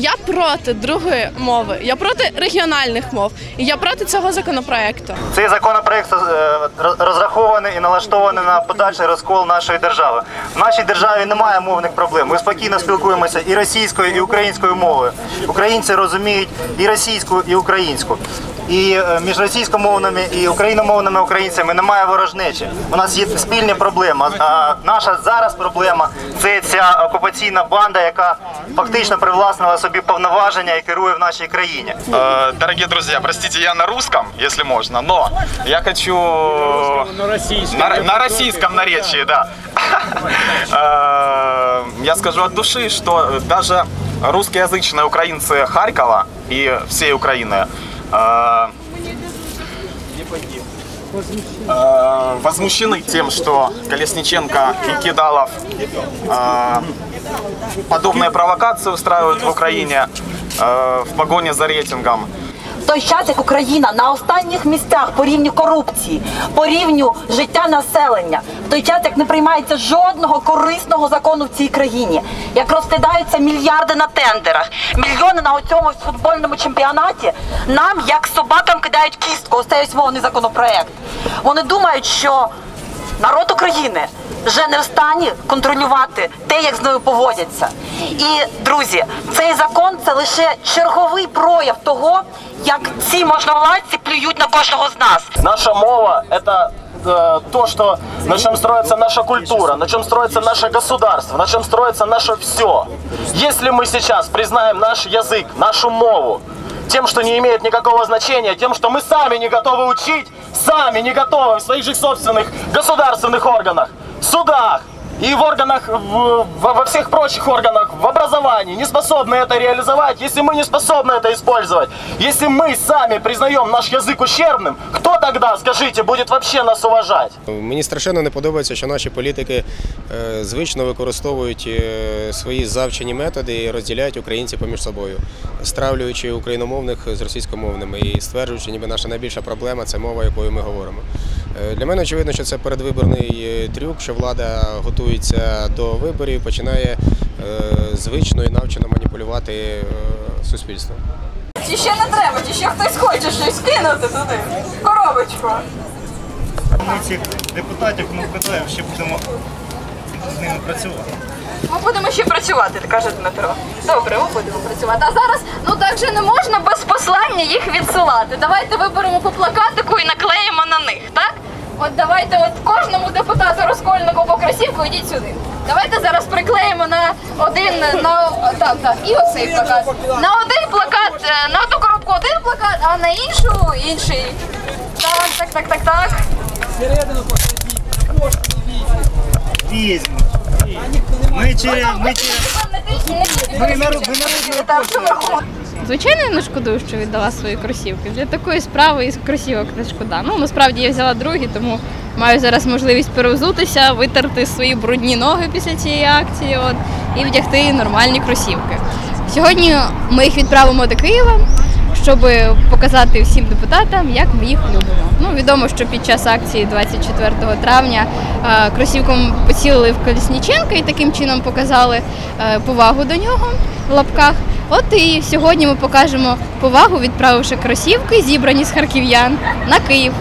Я проти другої мови, я проти регіональних мов, і я проти цього законопроекту. Цей законопроект е, розрахований і налаштований на подальший розкол нашої держави. В нашій державі немає мовних проблем. Ми спокійно спілкуємося і російською, і українською мовою. Українці розуміють і російську, і українську І е, між російськомовними і україномовними українцями немає ворожнечі. У нас є спільні проблеми. А наша зараз проблема це ця окупаційна банда, яка фактично привласнила собі повноваження і керує в нашій країні. Э, Дорогие друзья, простите, я на русском, если можно, но я хочу на, на российском наречии, да. Э, Я скажу от души, что даже русскоязычные украинцы Харькова и всей Украины Э, возмущены тем, что Колесниченко и Кидалов э, подобные провокации устраивают в Украине э, в погоне за рейтингом. Той час, як Україна на останніх місцях по рівню корупції, по рівню життя населення, в той час, як не приймається жодного корисного закону в цій країні, як розкидаються мільярди на тендерах, мільйони на цьому футбольному чемпіонаті, нам, як собакам, кидають кістку, ось цей ось мовний законопроект. Вони думають, що народ України вже не в стані контролювати те, як з нею поводяться. І друзі, цей закон це лише черговий прояв того, як ці можновладці плюють на кожного з нас. Наша мова – это э, то, что, на чем строится наша культура, на чем строится наше государство, на чем строится наше все. Если мы сейчас признаем наш язык, нашу мову, тем, что не имеет никакого значения, тем, что мы сами не готовы учить, сами не готовы в своих же собственных государственных органах, в судах и в органах, в- во во всех прочих органах, в образовании, не способны это реализовать, если мы не способны это использовать, если мы сами признаем наш язык ущербным, кто тогда, скажите, будет вообще нас уважать? Мені страшенно не подобається, що наші політики е, звично використовують е, свої завчені методи і розділяють українців поміж собою, стравлюючи україномовних з російськомовними і стверджуючи, ніби наша найбільша проблема це мова, якою ми говоримо. Е, Для мене очевидно, що це передвиборний е, трюк, що влада готується до виборів, починає е, звично і навчено маніпулювати е, суспільством. Чи ще не треба, чи ще хтось хоче щось кинути туди? Коробочку. Ми цих депутатів ми питаємо, ще будемо з ними працювати. Ми будемо ще працювати, каже Дмитро. Добре, ми будемо працювати. А зараз ну так же не можна без послання їх відсилати. Давайте виберемо по плакатику і наклеїмо на них, так? От давайте от кожному депутату розкольнику по красівку йдіть сюди. Давайте зараз приклеїмо на один на так, так, і оцей плакат. На один плакат, е, на одну коробку один плакат, а на іншу інший. Так, так, так, так, так. Візьмуть. Ми через ми через Звичайно, я не шкодую, що віддала свої кросівки. Для такої справи із кросівок не шкода. Ну насправді я взяла другі, тому маю зараз можливість перевзутися, витерти свої брудні ноги після цієї акції от, і вдягти нормальні кросівки. Сьогодні ми їх відправимо до Києва, щоб показати всім депутатам, як ми їх любимо. Ну, відомо, що під час акції 24 травня е, кросівком поцілили в Колісніченка і таким чином показали е, повагу до нього в лапках. От і сьогодні ми покажемо повагу, відправивши кросівки, зібрані з харків'ян на Київ.